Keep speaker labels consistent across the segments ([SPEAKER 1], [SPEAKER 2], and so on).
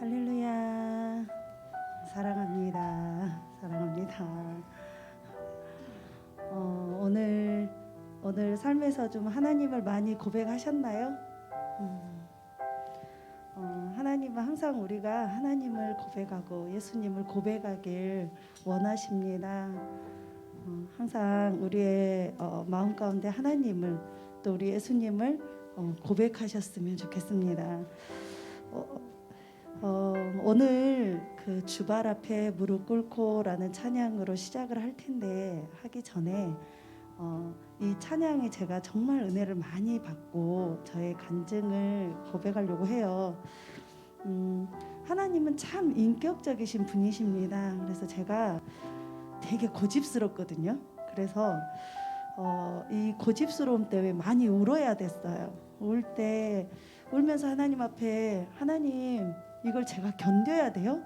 [SPEAKER 1] 할렐루야. 사랑합니다. 사랑합니다. 어, 오늘 오늘 삶에서 좀 하나님을 많이 고백하셨나요? 음, 어, 하나님은 항상 우리가 하나님을 고백하고 예수님을 고백하길 원하십니다. 어, 항상 우리의 어, 마음 가운데 하나님을 또 우리 예수님을 어, 고백하셨으면 좋겠습니다. 어, 어, 오늘 그 주발 앞에 무릎 꿇고라는 찬양으로 시작을 할 텐데 하기 전에 어, 이 찬양이 제가 정말 은혜를 많이 받고 저의 간증을 고백하려고 해요. 음, 하나님은 참 인격적이신 분이십니다. 그래서 제가 되게 고집스럽거든요. 그래서 어, 이 고집스러움 때문에 많이 울어야 됐어요. 울 때 울면서 하나님 앞에 하나님 이걸 제가 견뎌야 돼요?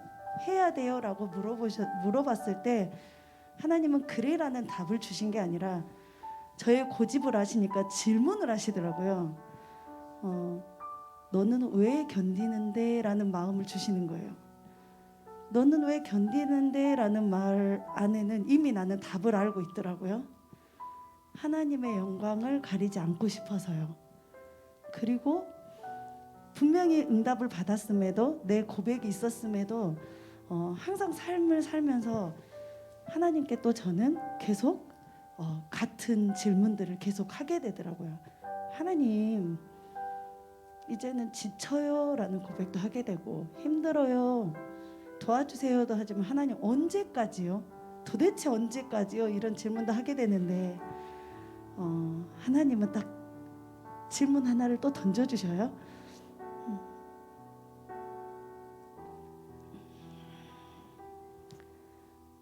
[SPEAKER 1] 해야 돼요?라고 물어보셨 물어봤을 때 하나님은 그래라는 답을 주신 게 아니라 저의 고집을 아시니까 질문을 하시더라고요. 어, 너는 왜 견디는데?라는 마음을 주시는 거예요. 너는 왜 견디는데?라는 말 안에는 이미 나는 답을 알고 있더라고요. 하나님의 영광을 가리지 않고 싶어서요. 그리고 분명히 응답을 받았음에도 내 고백이 있었음에도 어, 항상 삶을 살면서 하나님께 또 저는 계속 어, 같은 질문들을 계속 하게 되더라고요. 하나님 이제는 지쳐요라는 고백도 하게 되고 힘들어요 도와주세요도 하지만 하나님 언제까지요? 도대체 언제까지요? 이런 질문도 하게 되는데 어, 하나님은 딱 질문 하나를 또 던져주셔요.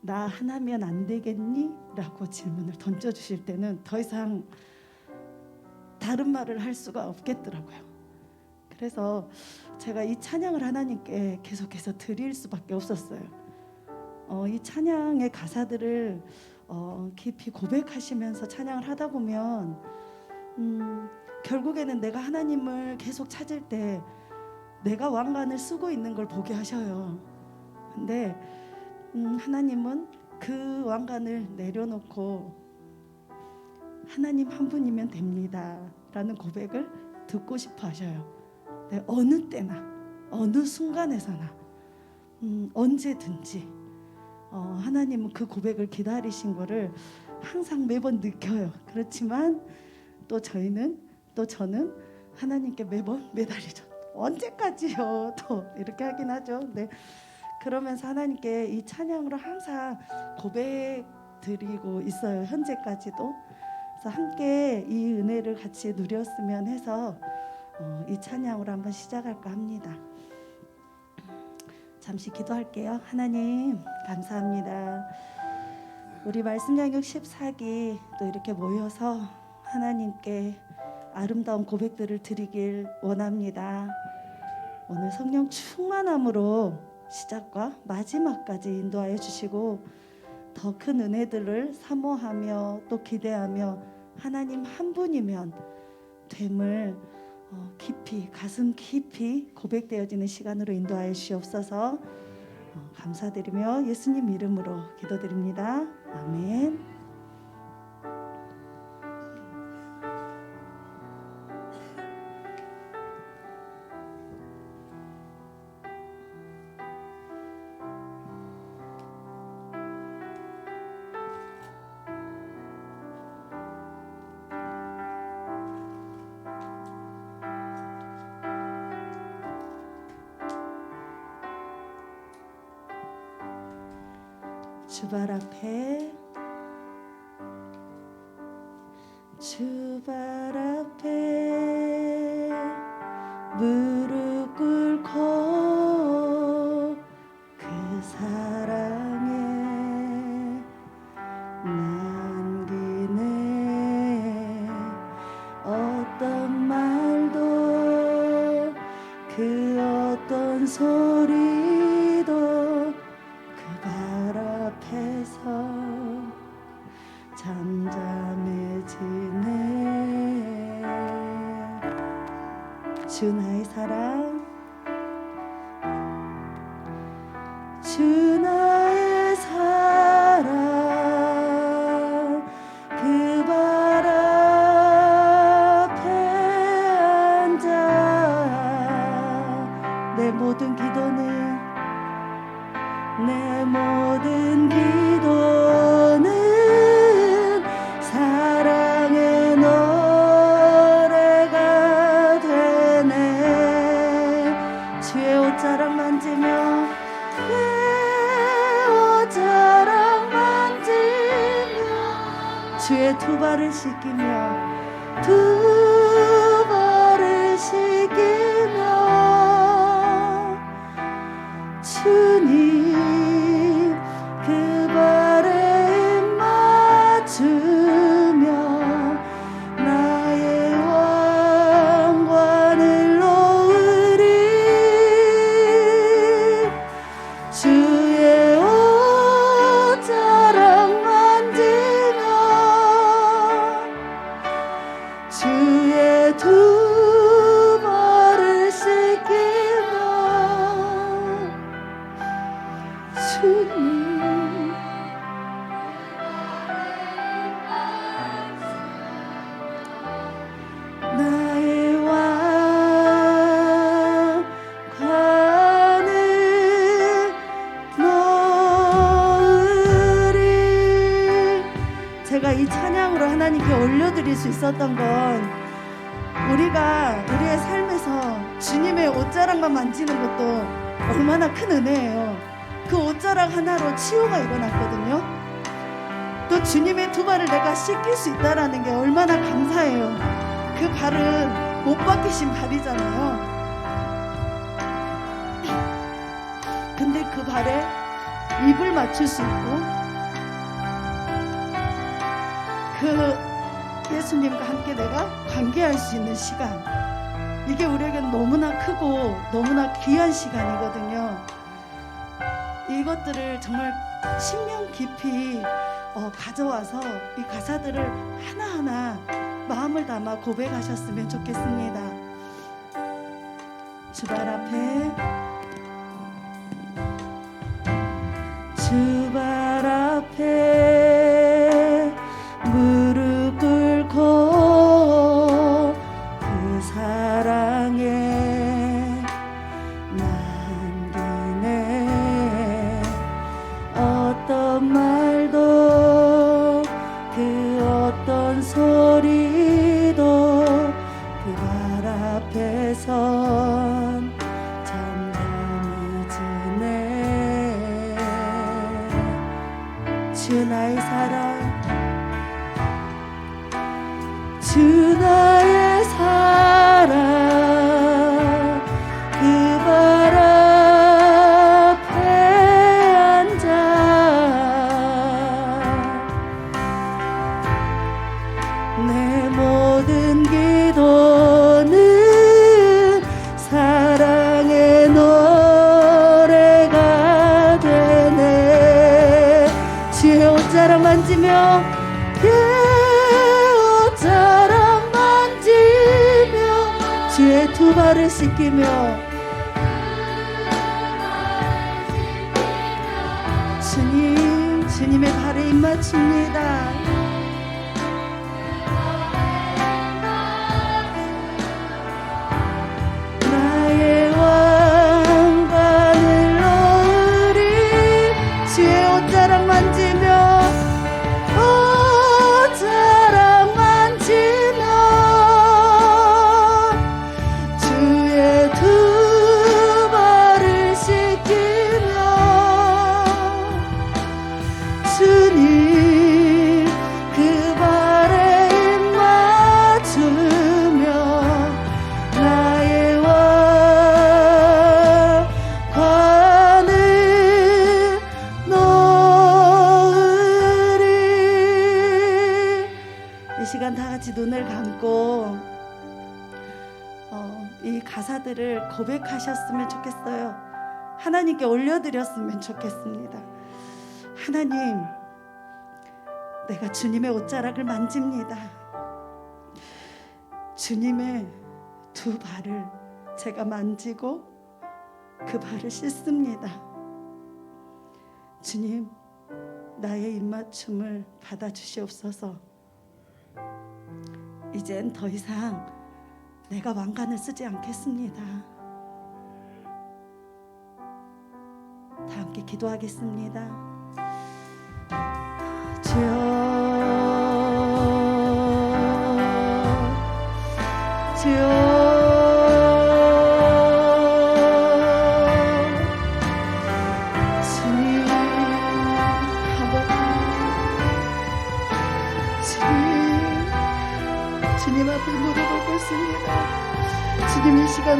[SPEAKER 1] 나 하나면 안 되겠니? 라고 질문을 던져주실 때는 더 이상 다른 말을 할 수가 없겠더라고요. 그래서 제가 이 찬양을 하나님께 계속해서 드릴 수밖에 없었어요. 어, 이 찬양의 가사들을 어, 깊이 고백하시면서 찬양을 하다 보면 음, 결국에는 내가 하나님을 계속 찾을 때 내가 왕관을 쓰고 있는 걸 보게 하셔요. 근데 음, 하나님은 그 왕관을 내려놓고 하나님 한 분이면 됩니다 라는 고백을 듣고 싶어 하셔요. 네, 어느 때나 어느 순간에서나 음, 언제든지 어, 하나님은 그 고백을 기다리신 거를 항상 매번 느껴요. 그렇지만 또 저희는 또 저는 하나님께 매번 매달리죠. 언제까지요? 또 이렇게 하긴 하죠. 네. 그러면서 하나님께 이 찬양으로 항상 고백 드리고 있어요. 현재까지도. 그래서 함께 이 은혜를 같이 누렸으면 해서 어, 이 찬양으로 한번 시작할까 합니다. 잠시 기도할게요. 하나님 감사합니다. 우리 말씀 양육 14기 또 이렇게 모여서 하나님께 아름다운 고백들을 드리길 원합니다. 오늘 성령 충만함으로 시작과 마지막까지 인도하여 주시고 더 큰 은혜들을 사모하며 또 기대하며 하나님 한 분이면 됨을 어, 깊이 가슴 깊이 고백되어지는 시간으로 인도하여 주시옵소서 어, 감사드리며 예수님 이름으로 기도드립니다. 아멘. 주 발 앞에 주 발을 씻기며 두 발을 씻기 주님 치유가 일어났거든요. 또 주님의 두 발을 내가 씻길 수 있다라는 게 얼마나 감사해요. 그 발은 못 바뀌신 발이잖아요. 근데 그 발에 입을 맞출 수 있고 그 예수님과 함께 내가 관계할 수 있는 시간 이게 우리에겐 너무나 크고 너무나 귀한 시간이거든요. 이것들을 정말 신명 깊이 어, 가져와서 이 가사들을 하나하나 마음을 담아 고백하셨으면 좋겠습니다. 주발 앞에 주발 주나 주님 주님의 발에 입맞춥니다 하나님께 올려드렸으면 좋겠습니다 하나님 내가 주님의 옷자락을 만집니다 주님의 두 발을 제가 만지고 그 발을 씻습니다. 주님, 나의 입맞춤을 받아주시옵소서. 이젠 더 이상 내가 왕관을 쓰지 않겠습니다. 함께 기도하겠습니다. 주여, 주여,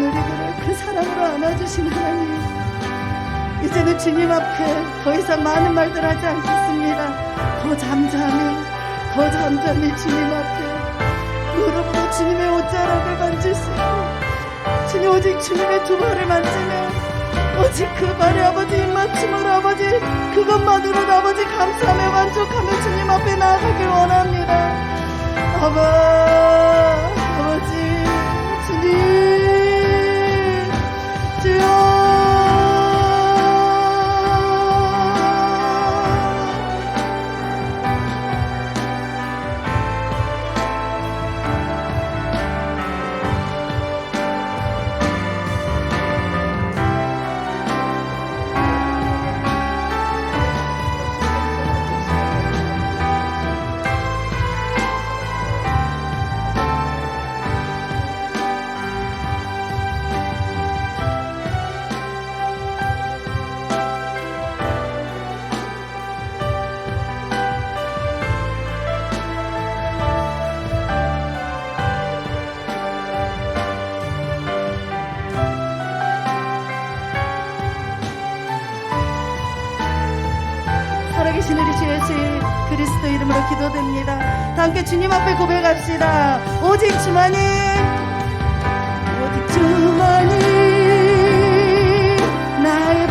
[SPEAKER 1] 우리들을 그 사랑으로 안아주신 하나님, 이제는 주님 앞에 더 이상 많은 말들 하지 않겠습니다. 더 잠잠히, 더 잠잠히 주님 앞에 무릎으로 주님의 옷자락을 만질 수 있고, 주님 오직 주님의 두 발을 만지면 오직 그 발에 아버지 입맞춤으로 아버지 그것만으로도 아버지 감사하며 만족하며 주님 앞에 나아가길 원합니다. 아버 아버지 주님 주여 그리스도 이름으로 기도됩니다. 다 함께 주님 앞에 고백합시다. 오직 주만이 오직 주만이 나의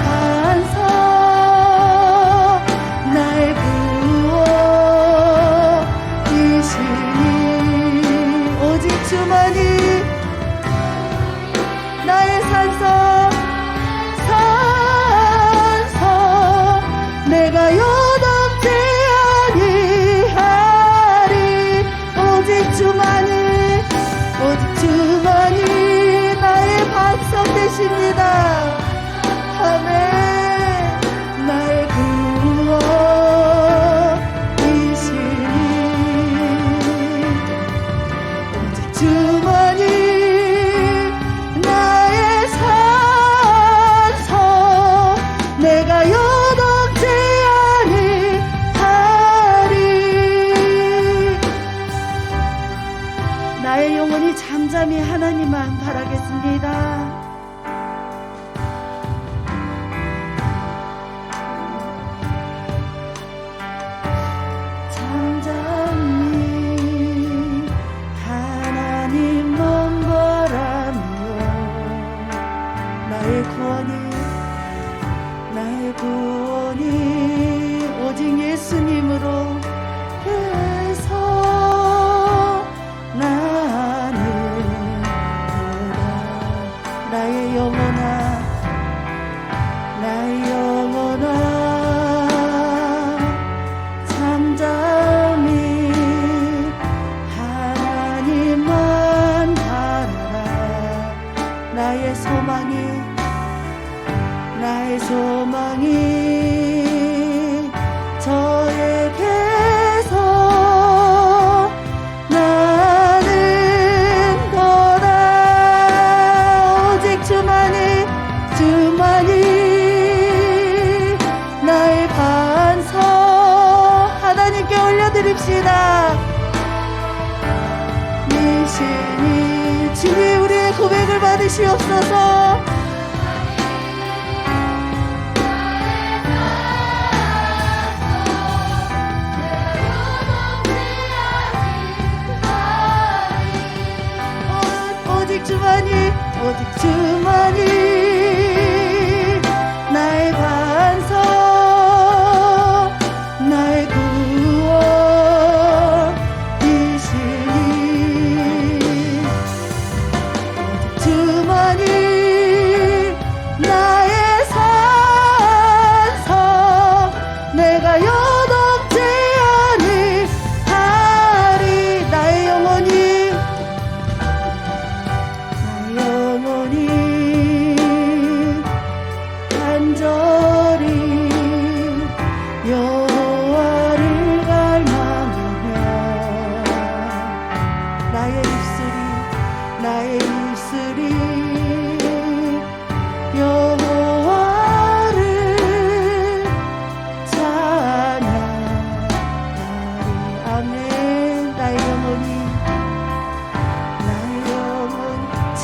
[SPEAKER 1] 내가 잠잠히 하나님만 바라겠습니다 주님 우리의 고백을 받으시옵소서. 오- 오직 주만이 오직 주만이 那个有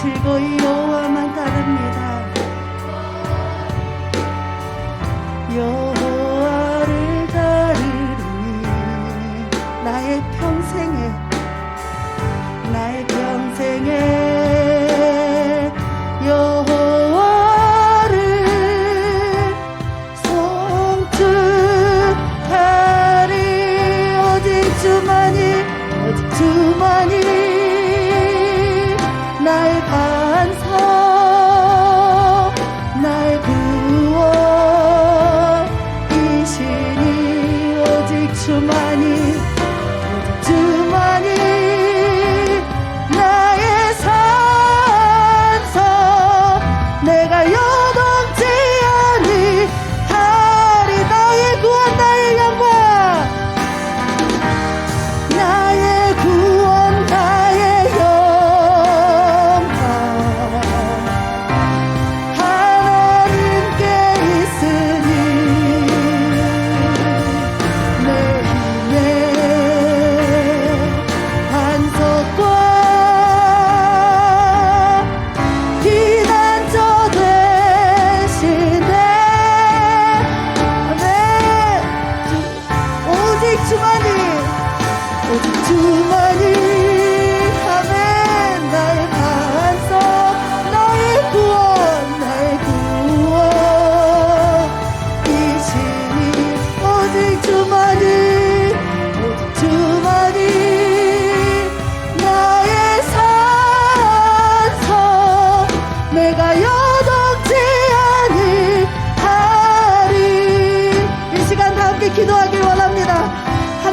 [SPEAKER 1] 즐거이 여호와만 따릅니다. 여 to.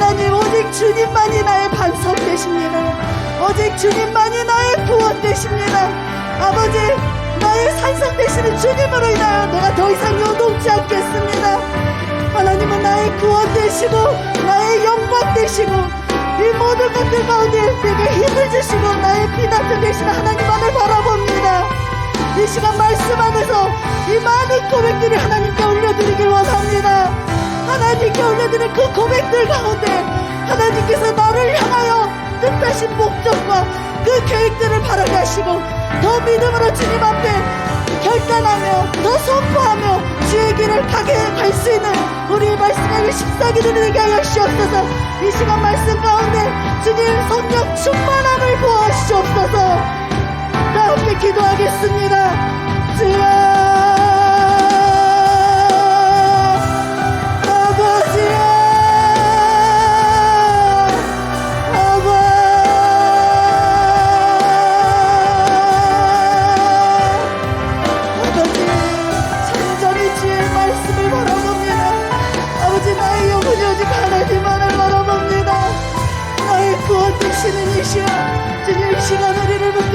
[SPEAKER 1] 하나님 오직 주님만이 나의 반석 되십니다. 오직 주님만이 나의 구원 되십니다. 아버지 나의 산성 되시는 주님으로 인하여 내가 더 이상 요동치 않겠습니다. 하나님은 나의 구원 되시고 나의 영광 되시고 이 모든 것들 가운데 내게 힘을 주시고 나의 피난처 되시는 하나님만을 바라봅니다. 이 시간 말씀 안에서 이 많은 고백들이 하나님께 올려드리길 원합니다. 하나님께 올려드린 그 고백들 가운데 하나님께서 나를 향하여 뜻하신 목적과 그 계획들을 바라게 하시고 더 믿음으로 주님 앞에 결단하며 더 선포하며 주의 길을 가게 갈 수 있는 우리 말씀하기 십사기를 되게 하여 주옵소서. 이 시간 말씀 가운데 주님 성령 충만함을 부어주시옵소서. 다 함께 기도하겠습니다. 주여 되시는 이시여 주님 이 시간 우리를 붙